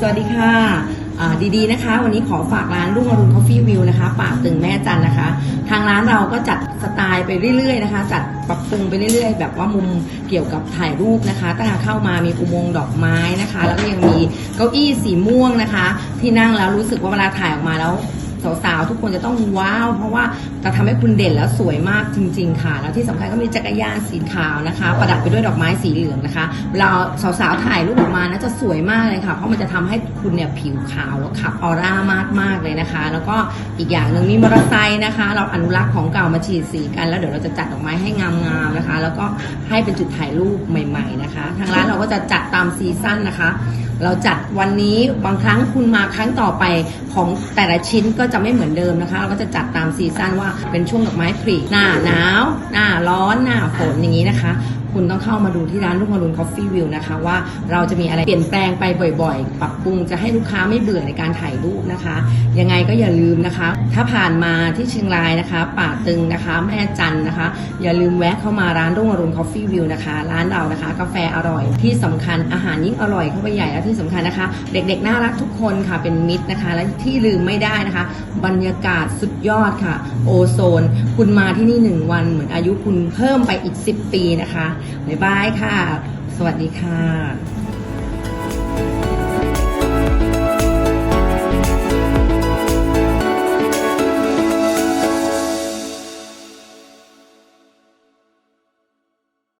สวัสดีค่ะดีๆนะคะ วันนี้ขอฝากร้านรุ่งอรุณคอฟฟี่วิวนะคะปากตึงแม่จันนะคะ ทางร้านเราก็จัดสไตล์ไปเรื่อยๆนะคะ จัดปรับปรุงไปเรื่อยๆ แบบว่ามุมเกี่ยวกับถ่ายรูปนะคะตั้งแต่เข้ามามีอุโมงค์ดอกไม้นะคะ แล้วก็ยังมีเก้าอี้สีม่วงนะคะ ที่นั่งแล้วรู้สึกว่าเวลาถ่ายออกมาแล้ว สาวๆทุกคนจะต้องว้าว เพราะว่าจะทำให้คุณเด่นแล้วสวยมากจริง ๆ ค่ะ แล้วที่สำคัญก็มีจักรยานสีขาวนะคะ ประดับไปด้วยดอกไม้สีเหลืองนะคะเวลาสาวๆถ่ายรูปออกมานะจะสวยมากเลยค่ะ เพราะมันจะทำให้คุณเนี่ยผิวขาวแล้วขับออร่ามากๆเลยนะคะ แล้วก็อีกอย่างหนึ่งมีมอเตอร์ไซค์นะคะ เราอนุรักษ์ของเก่ามาฉีดสีกัน แล้วเดี๋ยวเราจะจัดดอกไม้ให้งามๆนะคะ แล้วก็ให้เป็นจุดถ่ายรูปใหม่ ๆนะคะ ทางร้านเราก็จะจัดตามซีซั่นนะคะ เราจัดวันนี้บางครั้งคุณมาครั้งต่อไปของแต่ละชิ้นก็จะไม่เหมือนเดิมนะคะ เราก็จะจัดตามซีซั่นว่าเป็นช่วงดอกไม้ผลิหน้าหนาว หน้าร้อนหน้าฝนอย่างนี้นะคะคุณต้องเข้ามาดูที่ร้านลูกมรุนคอฟฟี่วิวนะคะว่าเราจะมีอะไรเปลี่ยนแปลงไปบ่อยๆ ปรับปรุงจะให้ลูกค้าไม่เบื่อในการถ่ายรูปนะคะ ยังไงก็อย่าลืมนะคะ ถ้าผ่านมาที่เชียงรายนะคะ ป่าตึงนะคะ แม่จันนะคะ อย่าลืมแวะเข้ามาร้านรุ่งอรุณคอฟฟี่วิวนะคะ ร้านเรานะคะ กาแฟอร่อยที่สำคัญอาหารยิ่งอร่อยเข้าไปใหญ่แล้วที่สำคัญนะคะ เด็กๆน่ารักทุกคนค่ะเป็นมิตรนะคะ และที่ลืมไม่ได้นะคะ บรรยากาศสุดยอดค่ะ โอโซน คุณมาที่นี่หนึ่งวันเหมือนอายุคุณเพิ่มไปอีก 10 ปีนะคะบ๊ายบายค่ะ สวัสดีค่ะ